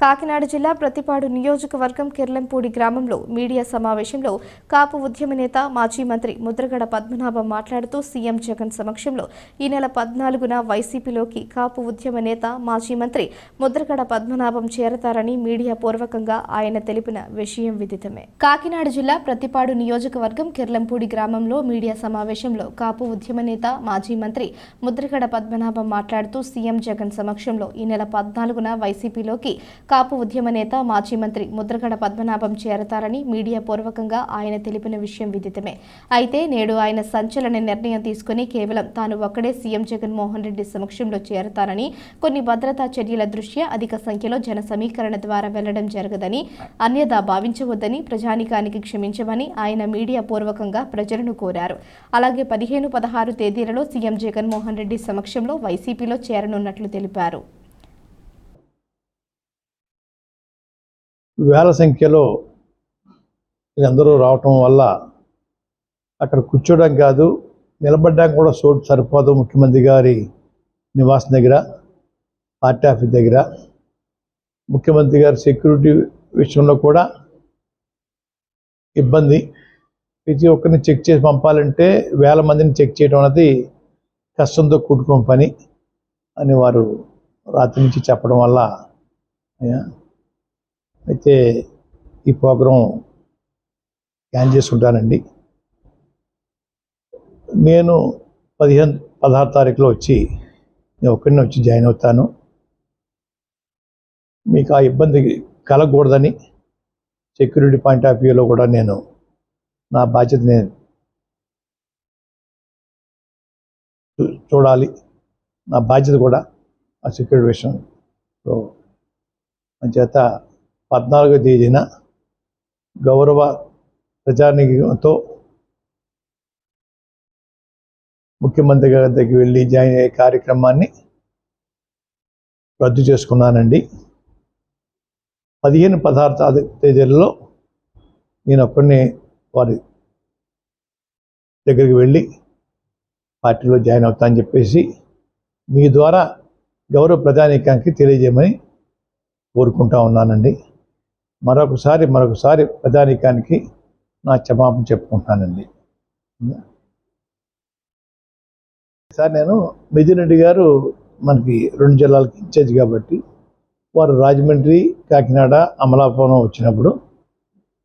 కాకినాడ జిల్లా ప్రతిపాడు నియోజకవర్గం కిర్లంపూడి గ్రామంలో మీడియా సమావేశంలో కాపు ఉద్యమ నేత మాజీ మంత్రి ముద్రగడ పద్మనాభం మాట్లాడుతూ సీఎం జగన్ సమక్షంలో ఈ నెల పద్నాలుగున వైసీపీలోకి కాపు ఉద్యమ నేత మాజీ మంత్రి ముద్రగడ పద్మనాభం చేరతారని మీడియా పూర్వకంగా ఆయన తెలిపిన విషయం విదితమే. కాకినాడ జిల్లా ప్రతిపాడు నియోజకవర్గం కిర్లంపూడి గ్రామంలో మీడియా సమావేశంలో కాపు ఉద్యమ నేత మాజీ మంత్రి ముద్రగడ పద్మనాభం మాట్లాడుతూ సీఎం జగన్ సమక్షంలో ఈ నెల పద్నాలుగున వైసీపీలోకి కాపు ఉద్యమ నేత మాజీ మంత్రి ముద్రగడ పద్మనాభం చేరతారని మీడియా పూర్వకంగా ఆయన తెలిపిన విషయం విదితమే. అయితే నేడు ఆయన సంచలన నిర్ణయం తీసుకుని కేవలం తాను ఒక్కడే సీఎం జగన్మోహన్ రెడ్డి సమక్షంలో చేరతారని కొన్ని భద్రతా చర్యల దృష్ట్యా అధిక సంఖ్యలో జన సమీకరణ ద్వారా వెళ్ళడం జరగదని అన్యదా భావించవద్దని ప్రజానికానికి క్షమించమని ఆయన మీడియా పూర్వకంగా ప్రజలను కోరారు. అలాగే పదిహేను పదహారు తేదీలలో సీఎం జగన్మోహన్ రెడ్డి సమక్షంలో వైసీపీలో చేరనున్నట్లు తెలిపారు. వేల సంఖ్యలో అందరూ రావటం వల్ల అక్కడ కూర్చోవడం కాదు నిలబడ్డానికి కూడా చోటు సరిపోదు ముఖ్యమంత్రి గారి నివాసం దగ్గర పార్టీ ఆఫీస్ దగ్గర. ముఖ్యమంత్రి గారి సెక్యూరిటీ విషయంలో కూడా ఇబ్బంది. ప్రతి ఒక్కరిని చెక్ చేసి పంపాలంటే వేల మందిని చెక్ చేయడం అనేది కష్టంతో కూడుకున్న పని అని వారు రాత్రి నుంచి చెప్పడం వల్ల అయితే ఈ ప్రోగ్రాం క్యాన్ చేసుకుంటానండి. నేను పదిహేను పదహారు తారీఖులో వచ్చి నేను ఒక్కడిని వచ్చి జాయిన్ అవుతాను. మీకు ఆ ఇబ్బంది కలగకూడదని సెక్యూరిటీ పాయింట్ ఆఫ్ వ్యూలో కూడా నేను నా బాధ్యత నేను చూడాలి. నా బాధ్యత కూడా ఆ సెక్యూరిటీ విషయంలో. చేత పద్నాలుగో తేదీన గౌరవ ప్రజానికంతో ముఖ్యమంత్రి గారి దగ్గరికి వెళ్ళి జాయిన్ అయ్యే కార్యక్రమాన్ని రద్దు చేసుకున్నానండి. పదిహేను పదార్థ తేదీలలో నేను అప్పుడే వారి దగ్గరికి వెళ్ళి పార్టీలో జాయిన్ అవుతా అని చెప్పేసి మీ ద్వారా గౌరవ ప్రజానీకానికి తెలియజేయమని కోరుకుంటా ఉన్నానండి. మరొకసారి మరొకసారి ప్రజానీకానికి నా క్షమాపణ చెప్పుకుంటానండి. సార్ నేను మిథున్ గారు మనకి రెండు జిల్లాలకి ఇన్ఛార్జ్ కాబట్టి వారు రాజమండ్రి కాకినాడ అమలాపురం వచ్చినప్పుడు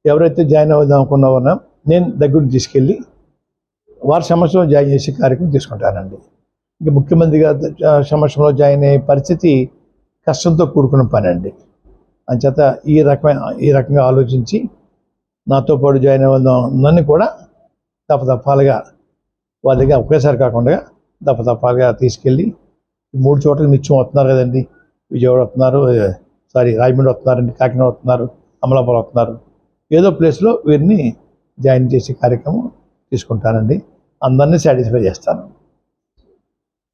ఎవరైతే జాయిన్ అవుదాం అనుకున్నారో నేను దగ్గరికి తీసుకెళ్ళి వారి సమస్యలో జాయిన్ చేసే కార్యక్రమం తీసుకుంటానండి. ఇంక ముఖ్యమంత్రి గారి సమస్యలో జాయిన్ అయ్యే పరిస్థితి కష్టంతో కూడుకున్న పని అండి అంచేత ఈ రకమైన ఈ రకంగా ఆలోచించి నాతో పాటు జాయిన్ అవ్వడం నన్ను కూడా దఫదఫాలుగా వాళ్ళ దగ్గర ఒకేసారి కాకుండా దఫదఫాలుగా తీసుకెళ్ళి మూడు చోట్ల నిత్యం వస్తున్నారు కదండి. విజయవాడ వస్తున్నారు సారీ రాజమండ్రి వస్తున్నారండి కాకినాడ వస్తున్నారు అమలాపురం వస్తున్నారు. ఏదో ప్లేస్లో వీరిని జాయిన్ చేసే కార్యక్రమం తీసుకుంటానండి. అందరినీ సాటిస్ఫై చేస్తాను.